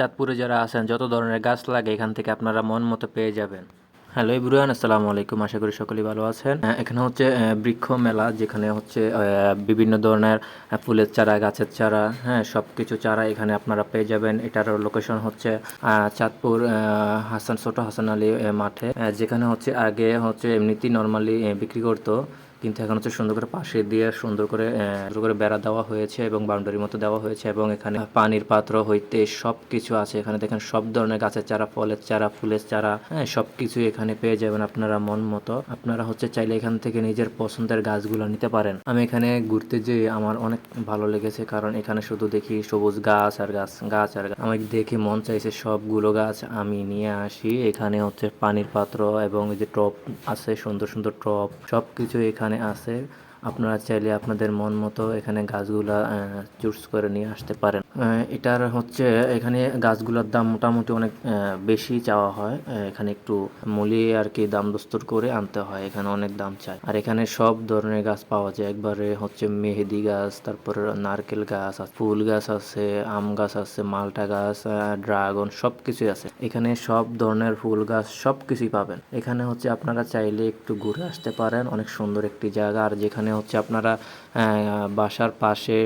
চাঁদপুরে যারা আছেন, যত ধরনের গাছ লাগে এখান থেকে আপনারা মন মতো পেয়ে যাবেন। হ্যালো ইব্রুয়ান আসসালামু আলাইকুম। আশা করি সকলেই ভালো আছেন। এখানে হচ্ছে বৃক্ষ মেলা, যেখানে হচ্ছে বিভিন্ন ধরনের ফুলের চারা, গাছের চারা হ্যাঁ সব কিছু চারা এখানে আপনারা পেয়ে যাবেন। এটার লোকেশন হচ্ছে চাঁদপুর হাসান ছোট হাসান আলী মাঠে। যেখানে হচ্ছে, আগে হচ্ছে এমনিতেই নর্মালি বিক্রি করতো। কিন্তু এখন হচ্ছে সুন্দর করে পাশে দিয়ে সুন্দর করে সুন্দর করে বেড়া দেওয়া হয়েছে এবং বাউন্ডারির মতো দেওয়া হয়েছে এবং এখানে পানির পাত্র হইতে সব কিছু আছে। এখানে দেখেন সব ধরনের গাছের চারা, ফলের চারা, ফুলের চারা হ্যাঁ সব কিছু এখানে পেয়ে যাবেন আপনারা মন মতো। আপনারা হচ্ছে চাইলে এখান থেকে নিজের পছন্দের গাছগুলো নিতে পারেন। আমি এখানে ঘুরতে যেয়ে আমার অনেক ভালো লেগেছে কারণ এখানে শুধু দেখি সবুজ গাছ আর গাছ গাছ আর গাছ। আমি দেখে মন চাইছে সবগুলো গাছ আমি নিয়ে আসি। এখানে হচ্ছে পানির পাত্র এবং এই যে টপ আছে, সুন্দর সুন্দর টপ সব কিছু এখানে আছে। আপনারা চাইলে আপনাদের মন মতো এখানে গাছগুলা চুজ করে নিয়ে আসতে পারেন। এটার হচ্ছে এখানে গাছগুলোর দাম মোটামুটি অনেক বেশি চাওয়া হয়। এখানে একটু মূল্যে আর কি দাম দস্তর করে আনতে হয়। এখানে অনেক দাম চায় আর এখানে সব ধরনের গাছ পাওয়া যায়। একবারে হচ্ছে মেহেদি গাছ, তারপর নারকেল গাছ ফুল গাছ আছে, আম গাছ আছে, মালটা গাছ ড্রাগন সব কিছুই আছে। এখানে সব ধরনের ফুল গাছ সব কিছুই পাবেন। এখানে হচ্ছে আপনারা চাইলে একটু ঘুরে আসতে পারেন। অনেক সুন্দর একটি জায়গা। আর যেখানে হচ্ছে আপনারা বাসার পাশে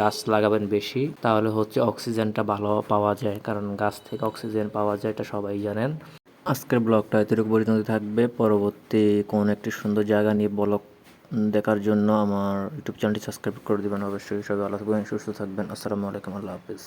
গাছ লাগাবেন বেশি, তাহলে হচ্ছে অক্সিজেনটা ভালো পাওয়া যায়। কারণ গাছ থেকে অক্সিজেন পাওয়া যায়, এটা সবাই জানেন। আজকের ব্লগটা এতটুকু পর্যন্ত থাকবে। পরবর্তী কোন একটি সুন্দর জায়গা নিয়ে ব্লগ দেখার জন্য আমার ইউটিউব চ্যানেলটি সাবস্ক্রাইব করে দিবেন। অবশ্যই সবাই ভালো থাকবেন, সুস্থ থাকবেন। আসসালামু আলাইকুম, আল্লাহ হাফিজ।